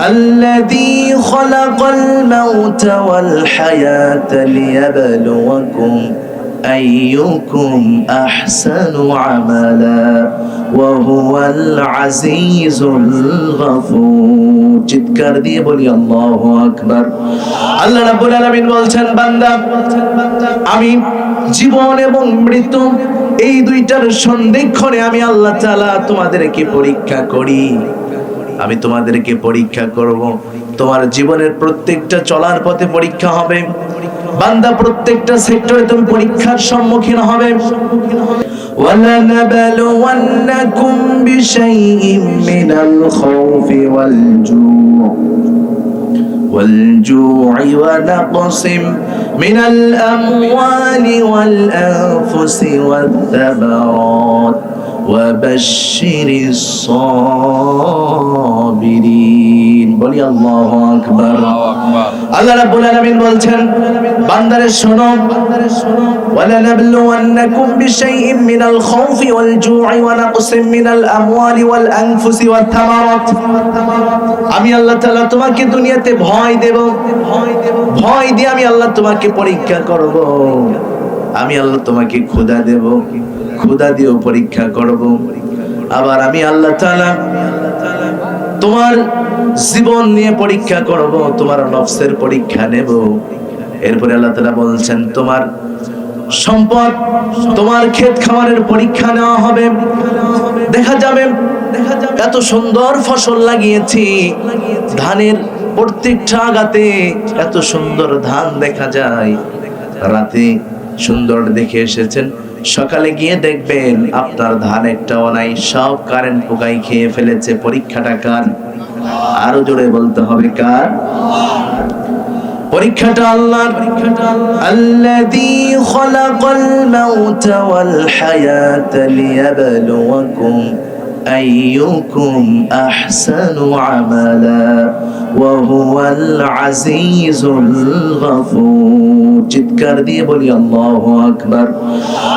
الذي خلق الموت والحياة ليبلوكم أيكم أحسن عملا وهو العزيز الغفور চিৎকার দিয়ে বলি আল্লাহু আকবার আল্লাহ রাব্বুল আলামিন বলছেন বান্দা আমি জীবন এবং মৃত্যু এই দুইটার সন্ধিক্ষণে আমি আল্লাহ তাআলা তোমাদেরকে পরীক্ষা করি আমি তোমাদেরকে পরীক্ষা করব তোমার জীবনের প্রত্যেকটা চলার পথে পরীক্ষা হবে বান্দা প্রত্যেকটা সেক্টরে তুমি পরীক্ষার সম্মুখীন হবে ولنبلونكم بشيء من الخوف والجوع والجوع ونقص من الأموال والأنفس والثمرات وبشر الصابرين বলি আল্লাহু আকবার আল্লাহ রাব্বুল আলামিন বলছেন বান্দারে শোনো ولنبلونكم بشيء من الخوف والجوع ونقص من الأموال والأنفس والثمرات আমি আল্লাহ তাআলা তোমাকে দুনিয়াতে ভয় দেব ভয় দিয়ে আমি আল্লাহ তোমাকে পরীক্ষা করব আমি আল্লাহ তোমাকে ক্ষুধা দেব ক্ষুধা দিয়েও পরীক্ষা করব। আবার আমি আল্লাহ তোমার জীবন নিয়ে পরীক্ষা করব, তোমার নফসের পরীক্ষা নেব। এরপরে আল্লাহ তাআলা বলছেন, তোমার সম্পদ তোমার ক্ষেত খামারের পরীক্ষা নেওয়া হবে। দেখা যাবে এত সুন্দর ফসল লাগিয়েছি, ধানের প্রত্যেকটা আগাতে এত সুন্দর ধান দেখা যায়। রাতে সুন্দর দেখে এসেছেন সকালে গিয়ে দেখবেন আপনার ধান একটাও নাই, সব কারেন্ট পোকাই খেয়ে ফেলেছে, পরীক্ষাটা কার? আরও জোরে বলতে হবে কার? পরীক্ষাটা আল্লাহর ওয়া العزيز الغفور চিৎকার দিয়ে বলি, আল্লাহু আকবার।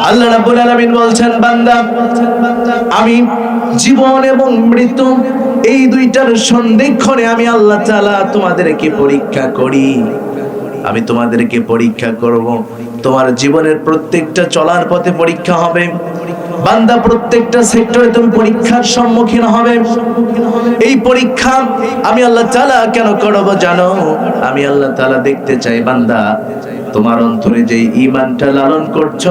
আল্লাহ রাব্বুল আলামিন বলছেন, বান্দা, আমি জীবন এবং মৃত্যু এই দুইটার সন্ধিক্ষণে আমি আল্লাহ তাআলা তোমাদেরকে পরীক্ষা করি। আমি তোমাদেরকে পরীক্ষা করব। তোমার জীবনের প্রত্যেকটা চলার পথে পরীক্ষা হবে। বান্দা প্রত্যেকটা সেক্টরে তুমি পরীক্ষার সম্মুখীন হবে। এই পরীক্ষা আমি আল্লাহ তাআলা কেন করব জানো? আমি আল্লাহ তাআলা দেখতে চাই বান্দা। তোমার অন্তরে যে ইমানটা লালন করছ,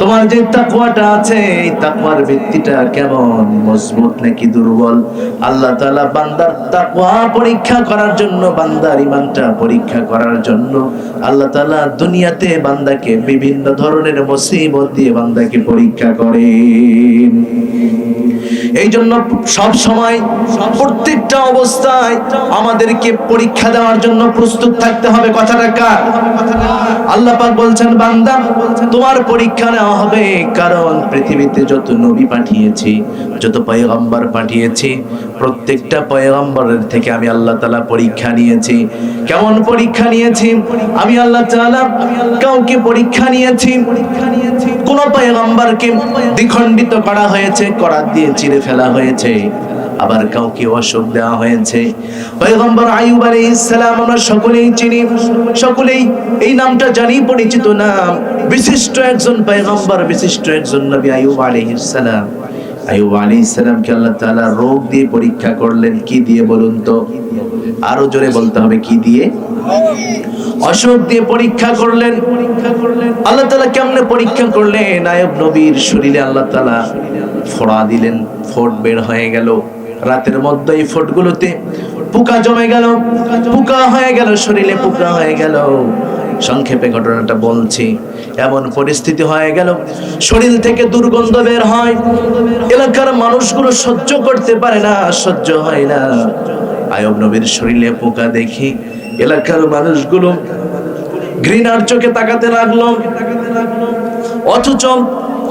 তোমার যে তাকওয়াটা আছে, এই তাকওয়ার ভিত্তিটা কেমন? মজবুত নাকি দুর্বল? আল্লাহ তাআলা বান্দার তাকওয়া পরীক্ষা করার জন্য, বান্দার ইমানটা পরীক্ষা করার জন্য আল্লাহ তাআলা দুনিয়াতে বান্দাকে বিভিন্ন ধরনের মুসিবত দিয়ে বান্দাকে পরীক্ষা করেন। এই জন্য সব সময় প্রত্যেকটা অবস্থায় আমাদেরকে পরীক্ষা দেওয়ার জন্য প্রস্তুত থাকতে হবে। কথাটা কার? আল্লাহ পাক বলছেন, বান্দা, তোমার পরীক্ষা নেওয়া হবে কারণ পৃথিবীতে যত নবী পাঠিয়েছি, যত পয়গম্বর পাঠিয়েছি, প্রত্যেকটা পয়গম্বরের থেকে আমি আল্লাহ তাআলা পরীক্ষা নিয়েছি। কেমন পরীক্ষা নিয়েছি? আমি আল্লাহ তাআলা কাউকে পরীক্ষা নিয়েছি, কোন পয়গম্বরকে দ্বিখণ্ডিত করা হয়েছে, করাত দিয়ে চিরে ফেলা হয়েছে। আবার কাউকে অসুখ দেওয়া হয়েছে। পয়গম্বর আইয়ুব আলাইহিস সালাম আমরা সকলেই চিনি, সকলেই এই নামটা জানি পরিচিত নাম। বিশিষ্ট একজন পয়গম্বর, বিশিষ্ট একজন নবী আইয়ুব আলাইহিস সালাম। আইয়ুব আলাইহিস সালামকে আল্লাহ তাআলা রোগ দিয়ে পরীক্ষা করলেন, কি দিয়ে বলুন তো? আরও জোরে বলতে হবে, কি দিয়ে? অসুখ দিয়ে পরীক্ষা করলেন। আল্লাহ তাআলা কেমনে পরীক্ষা করলেন? আয়ব নবীর শরীরে আল্লাহ তাআলা ফোড়া দিলেন ফোট বের হয়ে গেল। রাতের মধ্যে এই ফোটগুলোতে পোকা জমে গেল, পোকা হয়ে গেল, শরীরে পোকা হয়ে গেল। সংক্ষেপে ঘটনাটা বলছি, এমন পরিস্থিতি হয়ে গেল, শরীর থেকে দুর্গন্ধ বের হয়, এলাকার মানুষগুলো সহ্য করতে পারে না, সহ্য হয় না। আয়ব নবীর শরীরে পোকা দেখি, এলাকার মানুষগুলো ঘৃণার চোখে তাকাতে লাগল। অথচ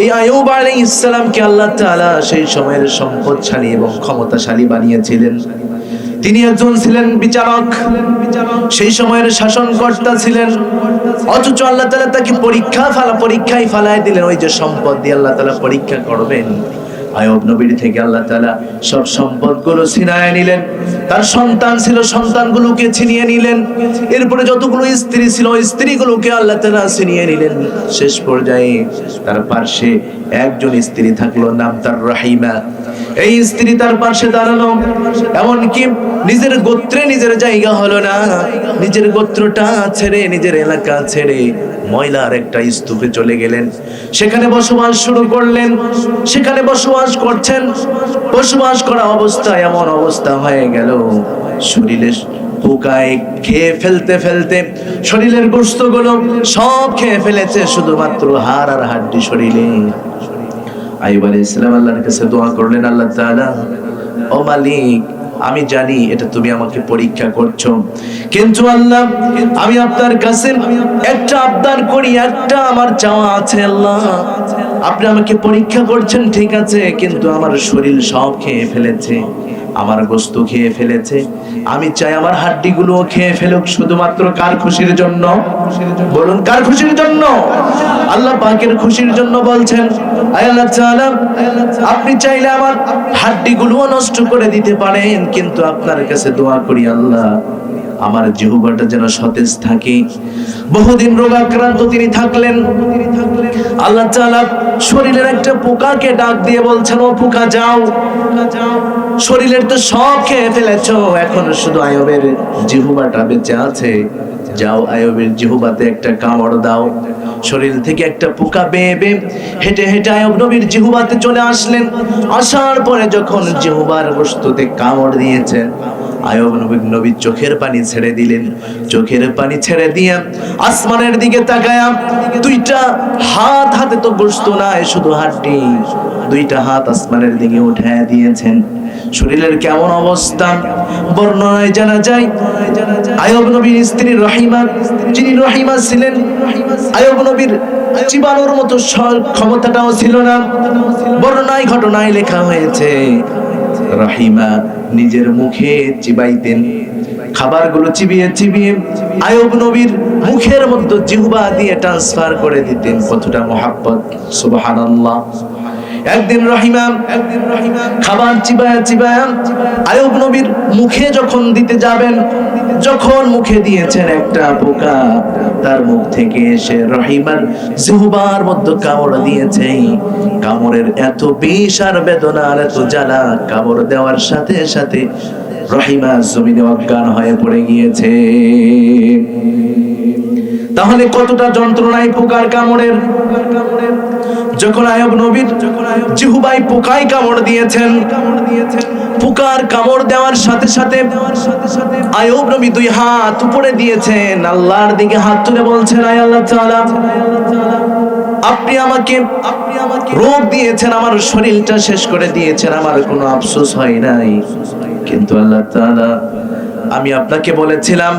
এই আয়ুব আলী ইসলামকে আল্লাহ তালা সেই সময়ের সম্পদশালী এবং ক্ষমতাশালী বানিয়েছিলেন। তিনি একজন ছিলেন বিচারক, সেই সময়ের শাসনকর্তা ছিলেন। অথচ আল্লাহ তালা তাকে পরীক্ষা ফালা, পরীক্ষায় ফালায় দিলেন। ওই যে সম্পদ দিয়ে আল্লাহ তালা পরীক্ষা করবেন। আয়ব নবীর থেকে আল্লাহ তাআলা সব সম্পদগুলো ছিনায় নিলেন। তার সন্তান ছিল, সন্তানগুলোকে ছিনিয়ে নিলেন। এরপরে যতগুলো স্ত্রী ছিল স্ত্রীগুলোকে আল্লাহ তাআলা ছিনিয়ে নিলেন। শেষ পর্যায়ে তার পার্শ্বে একজন স্ত্রী থাকল, নাম তার রাহিমা। এই স্ত্রী তার পাশে দাঁড়াল। এমনকি নিজের গোত্রে নিজের জায়গা হলো না। নিজের গোত্রটা ছেড়ে নিজের এলাকা ছেড়ে ময়লার একটা স্তূপে চলে গেলেন। সেখানে বসবাস শুরু করলেন। সেখানে বসবাস করছেন। বসবাস করা অবস্থা এমন অবস্থা হয়ে গেল। শরীরে পোকায় খেয়ে ফেলতে ফেলতে শরীরের গোস্তগুলো সব খেয়ে ফেলেছে শুধুমাত্র হাড় আর হাড্ডি শরীরে। আইব আলাইহিস সালাম আল্লাহর কাছে দোয়া করলেন, আল্লাহ তাআলা, ও মালিক আমি জানি এটা তুমি আমাকে পরীক্ষা করছ। কিন্তু আল্লাহ, আমি আপনার কাছে একটা আবদার করি, একটা আমার চাওয়া আছে আল্লাহ। আপনি আমাকে পরীক্ষা করছেন, ঠিক আছে, কিন্তু আমার শরীর সব খেয়ে ফেলেছে। আমার গোস্ত খেয়ে ফেলেছে। আমি চাই আমার হাড্ডিগুলো খেয়ে ফেলুক শুধুমাত্র কার খুশির জন্য? বলুন, কার খুশির জন্য? আল্লাহ পাকের খুশির জন্য বলছেন আপনি চাইলে আমার হাড্ডিগুলোও নষ্ট করে দিতে পারেন, কিন্তু আপনার কাছে দোয়া করি আল্লাহ, আমার জিহুবাটা যেন সতেজ থাকে। বহুদিন রোগাক্রান্ত তিনি থাকলেন। আল্লাহ তাআলা শরীরের একটা পোকাকে ডাক দিয়ে বলছেন, ও পোকা, যাও। শরীরের তো সব খেয়ে ফেলেছো, এখন শুধু আয়বের জিহুবাটা বেঁচে আছে, যাও আয়বের জিহুবাতে একটা কামড় দাও। শরীর থেকে একটা পোকা বেয়ে বেয়ে হেঁটে হেঁটে আয়ব নবীর জিহুবাতে চলে আসলেন। আসার পরে যখন জিহুবার বস্তুতে কামড় দিয়েছেন আয়ব নবী নবী চোখের পানি ছেড়ে দিলেন। চোখের পানি ছেড়ে দিয়ে আসমানের দিকে তাকায়া দুইটা হাত হাতে তো গোস্ত নাই, শুধু হাড্ডি দুইটা হাত আসমানের দিকে উঠায় দিয়েছেন। শরীরের কেমন অবস্থা? বর্ণনায় জানা যায়, আয়ব নবীর স্ত্রী রহিমা, যিনি রহিমা ছিলেন, আয়ব নবীর চিবানোর মতো ক্ষমতাটাও ছিল না। বর্ণনায়, ঘটনায় লেখা হয়েছে, রহিমা নিজের মুখে চিবাইতেন। খাবারগুলো চিবিয়ে চিবিয়ে আয়ব নবীর মুখের মধ্যে জিহবা দিয়ে ট্রান্সফার করে দিতেন। কতটা মহাব্বত। সুবহানাল্লাহ। একদিন রহিমা একদিন রহিমা খাবার চিবায়া চিবায়া আয়ব নবীর মুখে যখন দিতে যাবেন, যখন মুখে দিয়েছেন একটা পোকা তার মুখ থেকে এসে রহিমার জিহ্বার মধ্যে কামড় দিয়েছে। কামড়ের এত বিষ আর বেদনা আর এত জ্বালা, কামড় দেওয়ার সাথে সাথে রহিমা জমিনে অজ্ঞান হয়ে পড়ে গিয়েছে। তাহলে কতটা যন্ত্রণায় পোকার কামড়ের? যখন আয়ব নবীর জিহুবাই পোকায় কামড় দিয়েছেন, পোকার কামড় দেওয়ার সাথে সাথে আয়ব নবী দুই হাত উপরে দিয়েছেন, আল্লাহর দিকে হাত তুলে বলছেন, আয় আল্লাহ তাআলা, আপনি আমাকে আপনি আমাকে রোগ দিয়েছেন, আমার শরীরটা শেষ করে দিয়েছেন, আমার কোনো আফসোস হয় নাই। কিন্তু আল্লাহ তাআলা আমি আপনাকে বলেছিলাম,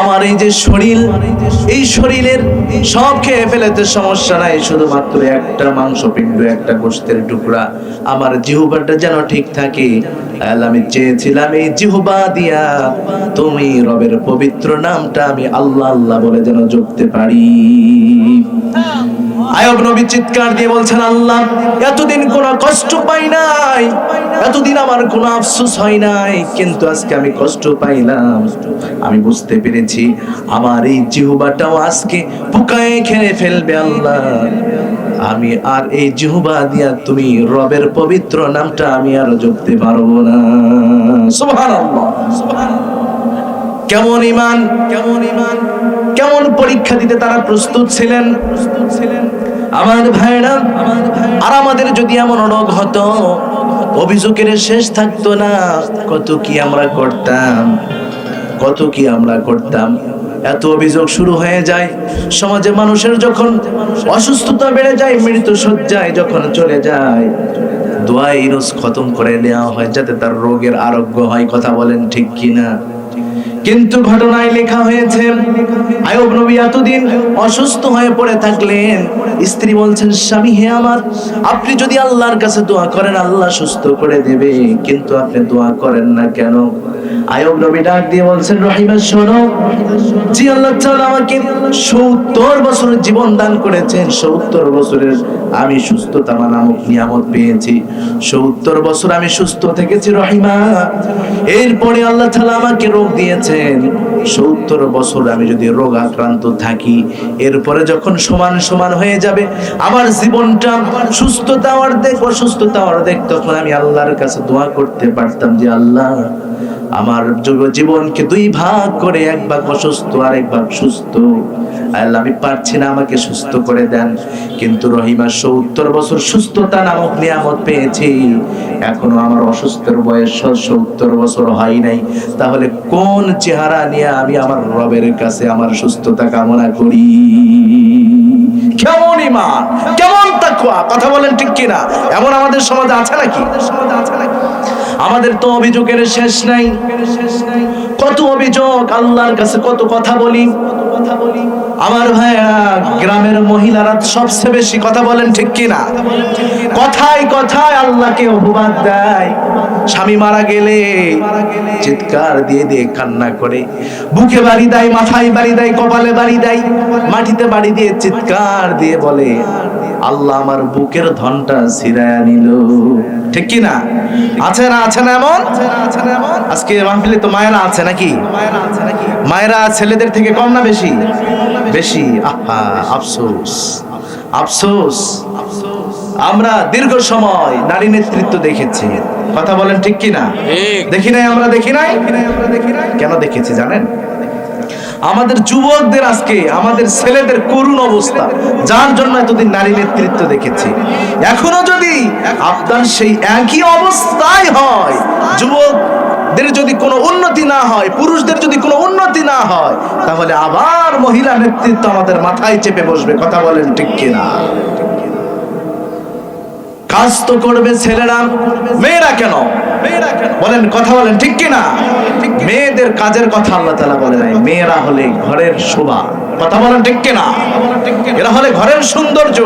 আমার এই যে শরীর, এই শরীরের সব খেয়ে ফেলেতে সমস্যা নাই, শুধুমাত্র একটা মাংসপিণ্ড, একটা গোষ্ঠের টুকরা। আমার জিহুবাটা যেন ঠিক থাকে আমি চেয়েছিলাম এই জিহুবা দিয়া। তুমি রবের পবিত্র নামটা আমি আল্লাহ আল্লাহ বলে যেন পারি। এতদিন কোনো কষ্ট পাই নাই, এতদিন আমার কোনো আফসোস হয় নাই, কিন্তু আজকে আমি কষ্ট আমি বুঝতে পেরেছি, আমার এই জিহুবাটাও আজকে পোকায় খেয়ে ফেলবে আল্লাহ। আমি আর এই জিহুবা দিয়া তুমি রবের পবিত্র নামটা আমি আর জপতে পারব না। কেমন ইমান কেমন ইমান কেমন পরীক্ষা দিতে তারা প্রস্তুত ছিলেন? প্রস্তুত ছিলেন। আমার ভাইরা। আর আমাদের যদি এমন রোগ হতো, অভিযোগের শেষ থাকতো না, কত কি আমরা করতাম? কত কি আমরা করতাম? এত অভিযোগ শুরু হয়ে যায়। সমাজে মানুষের যখন অসুস্থতা বেড়ে যায়, মৃত্যু সজ্জায় যখন চলে যায়, দোয়াই রোজ খতম করে নেওয়া হয় যাতে তার রোগের আরোগ্য হয়, কথা বলেন ঠিক কিনা। কিন্তু ঘটনায় লেখা হয়েছে, আয়ব নবী এতদিন অসুস্থ হয়ে পড়ে থাকলেন। স্ত্রী বলছেন, স্বামী, হে আমার, আপনি যদি আল্লাহর কাছে দোয়া করেন, আল্লাহ সুস্থ করে দেবে। কিন্তু আপনি দোয়া করেন না কেন? আয়ব নবী ডাক দিয়ে বলছেন, রহিমা, শোনো। জি আল্লাহ তাআলা আমাকে 70 বছরের জীবন দান করেছেন। 70 বছরের আমি সুস্থতা নামক নিয়ামত পেয়েছি। 70 বছর আমি সুস্থ থেকেছি, রহিমা। এরপরে আল্লাহ তাআলা আমাকে রোগ দিয়েছেন। 70 বছর আমি যদি রোগ আক্রান্ত থাকি, এরপরে যখন সমান সমান হয়ে যাবে, আমার জীবনটা সুস্থতা অর্ধেক অসুস্থতা অর্ধেক, তখন আমি আল্লাহর কাছে দোয়া করতে পারতাম যে, আল্লাহ আমার জীবনকে দুই ভাগ করে, এক ভাগ অসুস্থ আর এক ভাগ সুস্থ। আল্লাহ, আমি পারছি না, আমাকে সুস্থ করে দেন। কিন্তু রহিমা, সত্তর বছর সুস্থতা নামক নিয়ামত পেয়েছি। এখনও আমার অসুস্থর বয়স সত্তর বছর হয় নাই। তাহলে কোন চেহারা নিয়ে আমি আমার রবের কাছে আমার সুস্থতা কামনা করি? কেমন ইমান কেমন তাকুয়া কথা বলেন ঠিক কিনা? এমন আমাদের সমাজে আছে নাকি? আমাদের তো অভিযোগের শেষ নাই। কত অভিযোগ, আল্লাহর কাছে কত কথা বলি। আমার ভাইয়া, গ্রামের মহিলারা সবচেয়ে বেশি কথা বলেন ঠিক কিনা? কথায় কথায় আল্লাহকে অপবাদ দেয়। স্বামী মারা গেলে চিৎকার দিয়ে দিয়ে কান্না করে। বুকে বাড়ি দেয়, মাথায় বাড়ি দেয়, কপালে বাড়ি দেয়, মাটিতে বাড়ি দিয়ে চিৎকার দিয়ে বলে, আল্লাহ আমার বুকের ধনটা ছিড়ায় নিল। ঠিক কি না? আছে না আছে না এমন? আজকে মাহফিলে তো মায়েরা আছে নাকি? মায়েরা ছেলেদের থেকে কম না বেশি? বেশি, আহা, আফসোস আফসোস। আমরা দীর্ঘ সময় নারী নেতৃত্ব দেখেছি। কথা বলেন ঠিক কি না। দেখি নাই আমরা দেখি নাই? কেন দেখেছি জানেন? আমাদের যুবকদের আজকে আমাদের ছেলেদের করুণ অবস্থা। যার জন্য এতদিন নারী নেতৃত্ব দেখেছি। এখনও যদি আপনার সেই একই অবস্থায় হয় যুবকদের যদি কোনো উন্নতি না হয় পুরুষদের যদি কোনো উন্নতি না হয় তাহলে আবার মহিলা নেতৃত্ব আমাদের মাথায় চেপে বসবে। কথা বলেন ঠিক কিনা? কাজ তো করবে ছেলেরা। মেয়েরা কেন? বলেন কথা বলেন ঠিক কিনা? মেয়েদের কাজের কথা আল্লাহ তালা বলে নাই। মেয়েরা হলে ঘরের শোভা। কথা বলেন ঠিক কিনা? এরা হলে ঘরের সৌন্দর্য।